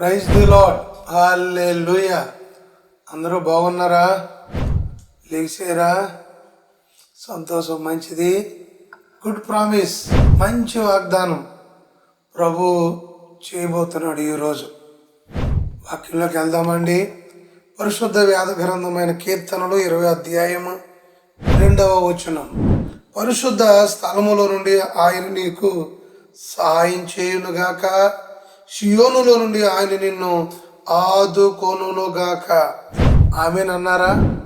Praise the lord హాలే అందరూ బాగున్నారా? లేచారా? సంతోషం మంచిది. గుడ్ ప్రామిస్ మంచి వాగ్దానం ప్రభు చేయబోతున్నాడు ఈరోజు. వాక్యంలోకి వెళ్దామండి. పరిశుద్ధ వ్యాధ గ్రంథమైన కీర్తనలు ఇరవై అధ్యాయము రెండవ వచనం. పరిశుద్ధ స్థలములో నుండి ఆయన నీకు సహాయం చేయునుగాక. షియోనులో నుండి ఆయన నిన్ను ఆదుకొనుగాక ఆమెనన్నారా?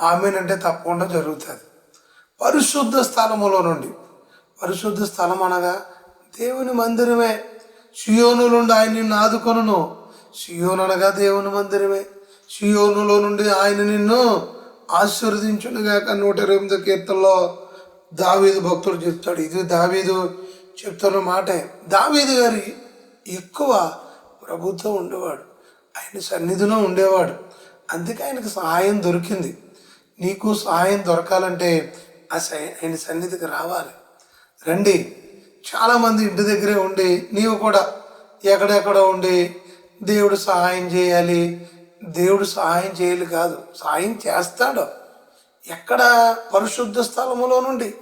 ఆమెనంటే తప్పకుండా జరుగుతుంది. పరిశుద్ధ స్థలములో నుండి. పరిశుద్ధ స్థలం అనగా దేవుని మందిరమే. షియోను నుండి ఆయన నిన్ను ఆదుకొనును. షియోను అనగా దేవుని మందిరమే. షియోనులో నుండి ఆయన నిన్ను ఆశీర్వదించునుగాక నూట ఇరవై ఎనిమిది కీర్తనలో దావీదు భక్తుడు చెప్తాడు. ఇది దావీదు చెప్తున్న మాటే. దావీదు గారి ఎక్కువ ప్రభుత్వం ఉండేవాడు. ఆయన సన్నిధిలో ఉండేవాడు. అందుకే ఆయనకు సహాయం దొరికింది. నీకు సహాయం దొరకాలంటే ఆ సై- ఆయన సన్నిధికి రావాలి. రండి. చాలామంది ఇంటి దగ్గరే ఉండి నీవు కూడా ఎక్కడెక్కడ ఉండి దేవుడు సహాయం చేయాలి. దేవుడు సహాయం చేయాలి కాదు. సహాయం చేస్తాడు. ఎక్కడ పరిశుద్ధ స్థలములో నుండి.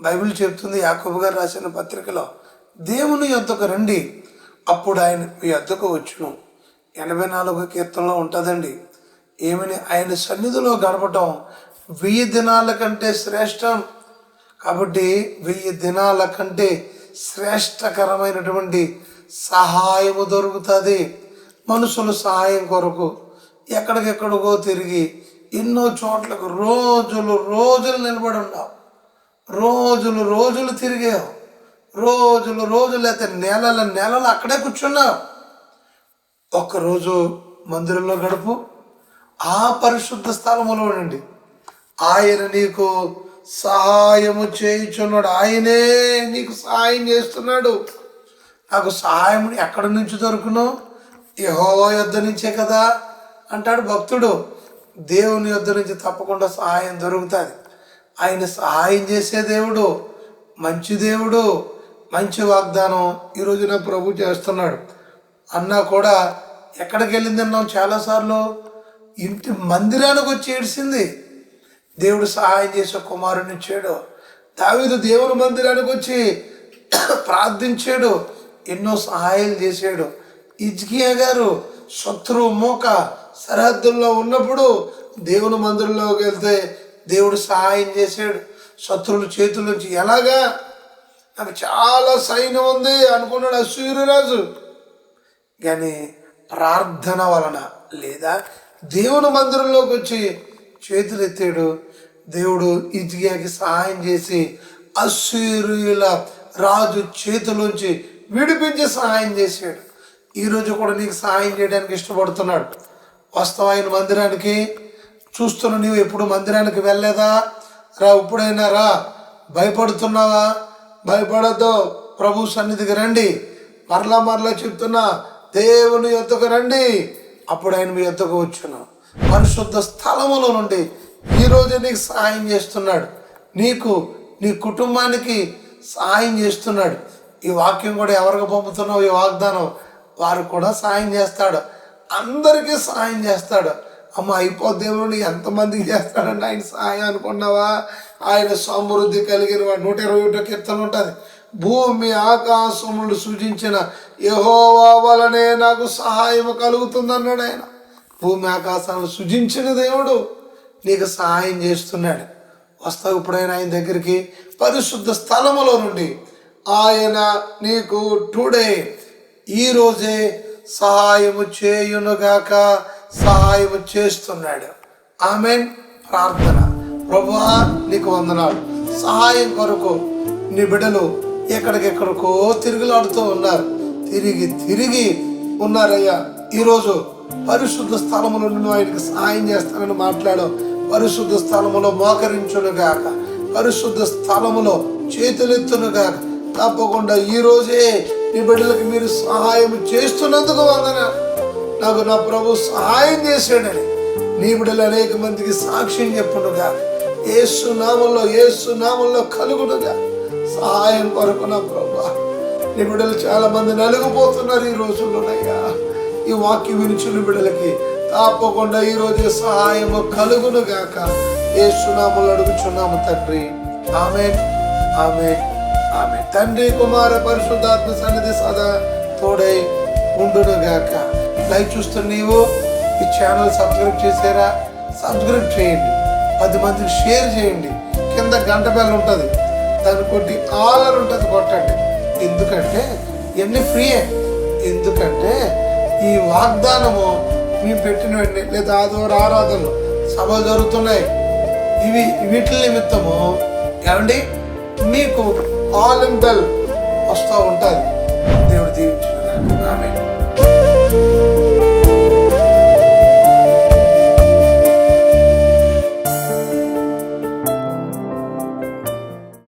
బైబిల్ చెప్తుంది యాకబు గారు రాసిన పత్రికలో దేవుని యొద్దకు రండి. అప్పుడు ఆయన మీ అద్దకు వచ్చును. ఎనభై నాలుగు కీర్తనలో ఉంటుందండి. ఏమని ఆయన సన్నిధిలో గడపటం వెయ్యి దినాల కంటే శ్రేష్టం. కాబట్టి వెయ్యి దినాల కంటే శ్రేష్టకరమైనటువంటి సహాయము దొరుకుతుంది. మనుషుల సహాయం కొరకు ఎక్కడికెక్కడికో తిరిగి ఎన్నో చోట్లకు రోజులు రోజులు నిలబడి ఉన్నావు రోజులు రోజులు తిరిగావు రోజులు రోజులు అయితే నెలల నెలలు అక్కడే కూర్చున్నావు ఒక్కరోజు మందిరంలో గడుపు ఆ పరిశుద్ధ స్థలములో ఉండండి ఆయన నీకు సహాయము చేయుచున్నాడు. ఆయనే నీకు సహాయం చేస్తున్నాడు. నాకు సహాయం ఎక్కడి నుంచి దొరుకును? యెహోవా యొద్ద నుంచే కదా అంటాడు భక్తుడు. దేవుని యుద్ధ నుంచి తప్పకుండా సహాయం దొరుకుతుంది. ఆయన సహాయం చేసే దేవుడు మంచి దేవుడు. మంచి వాగ్దానం ఈ రోజున ప్రభు చేస్తున్నాడు. అన్నా కూడా ఎక్కడికి వెళ్ళింది అన్నాం చాలాసార్లు? ఇంటి మందిరానికి వచ్చి ఏడ్చింది. దేవుడు సహాయం చేసే కుమారుని ఇచ్చాడు. దావీదు దేవుని మందిరానికి వచ్చి ప్రార్థించాడు. ఎన్నో సహాయాలు చేశాడు. ఇజ్కియా గారు శత్రువు మూక సరిహద్దుల్లో ఉన్నప్పుడు దేవుని మందిరంలోకి వెళ్తే దేవుడు సహాయం చేశాడు. శత్రువుల చేతుల నుంచి ఎలాగా నాకు చాలా సైన్యం ఉంది అనుకున్నాడు ఆ సూర్యరాజు. కానీ ప్రార్థన వలన లేదా దేవుని మందిరంలోకి వచ్చి చేతులు ఎత్తాడు. దేవుడు ఇజియాకి సహాయం చేసి అశ్వరుల రాజు చేతిలోంచి విడిపించి సహాయం చేశాడు. ఈరోజు కూడా నీకు సహాయం చేయడానికి ఇష్టపడుతున్నాడు. వస్తావా మందిరానికి చూస్తున్న నీవు ఎప్పుడు మందిరానికి వెళ్ళలేదా? రా ఇప్పుడైనా రా. భయపడుతున్నావా? భయపడద్దు. ప్రభు సన్నిధికి రండి. మరలా మరలా చెప్తున్నా దేవుని యొద్దకు రండి. అప్పుడు ఆయన మీ యొద్దకు వచ్చును. పరిశుద్ధ స్థలములో నుండి ఈరోజు నీకు సహాయం చేస్తున్నాడు. నీకు నీ కుటుంబానికి సహాయం చేస్తున్నాడు. ఈ వాక్యం కూడా ఎవరికి పంపుతున్నావు? ఈ వాగ్దానం వారు కూడా సహాయం చేస్తాడు. అందరికీ సహాయం చేస్తాడు. అమ్మ అయిపోద్దేమో ఎంతమందికి చేస్తాడండి ఆయన సహాయం అనుకున్నావా? ఆయన సమృద్ధి కలిగిన వాడు. నూట ఇరవై ఒకటో కీర్తన ఉంటుంది. భూమి ఆకాశములు సృజించిన యహోవా వలనే నాకు సహాయం కలుగుతుంది అన్నాడు ఆయన. భూమి ఆకాశాలను సృజించిన దేవుడు నీకు సహాయం చేస్తున్నాడు. వస్తావు ఇప్పుడైనా ఆయన దగ్గరికి? పరిశుద్ధ స్థలములో నుండి. ఆయన నీకు టుడే. ఈరోజే సహాయము చేయునుగాక. సహాయం చేస్తున్నాడు. ఆమె ప్రార్థన. ప్రభువా నీకు వందనాలు. సహాయం కొరకు నీ బిడ్డలు ఎక్కడికెక్కడికో తిరుగులాడుతూ ఉన్నారు. తిరిగి తిరిగి ఉన్నారయ్యా. ఈరోజు పరిశుద్ధ స్థలములో నువ్వు ఆయనకి సహాయం చేస్తానని మాట్లాడు. పరిశుద్ధ స్థలములో మోకరించునుగాక పరిశుద్ధ స్థలములో చేతులెత్తునుగాక తప్పకుండా ఈ రోజే నీ బిడ్డలకు మీరు సహాయం చేస్తున్నందుకు వందన నాకు నా ప్రభు సహాయం చేశాడని నీ బిడ్డలు అనేక మందికి సాక్ష్యం చెప్పునుగా ఏసు నామంలో ఏసు నామంలో కలుగునుగా సహాయం కొరకు నా ప్రభు. నీ బిడ్డలు చాలా మంది నలుగుపోతున్నారు ఈ రోజుల్లోనయ్యా. ఈ వాక్యం వినిచిన బిడ్డలకి తప్పకుండా ఈ రోజు సహాయము కలుగును గాక ఏ సునాములు అడుగుచున్నాము తండ్రి. ఆమె ఆమె ఆమె తండ్రి కుమార పరిశుద్ధాత్మ సన్నిధి సదా తోడై ఉండును గాక లైవ్ చూస్తున్న నీవు ఈ ఛానల్ సబ్స్క్రైబ్ చేసారా సబ్స్క్రైబ్ చేయండి. పది మందికి షేర్ చేయండి. కింద గంట బెల్ ఉంటుంది. దాన్ని కొట్టి ఆలర్ ఉంటుంది కొట్టండి. ఎందుకంటే ఇవన్నీ ఫ్రీయే ఎందుకంటే ఈ వాగ్దానము మేము పెట్టిన వెంటనే లేదా ఆదివారం ఆరాధనలు సభలు జరుగుతున్నాయి. ఇవి వీటి నిమిత్తము ఏమండి? మీకు ఆల్ ఇన్ బెల్ వస్తూ ఉంటుంది.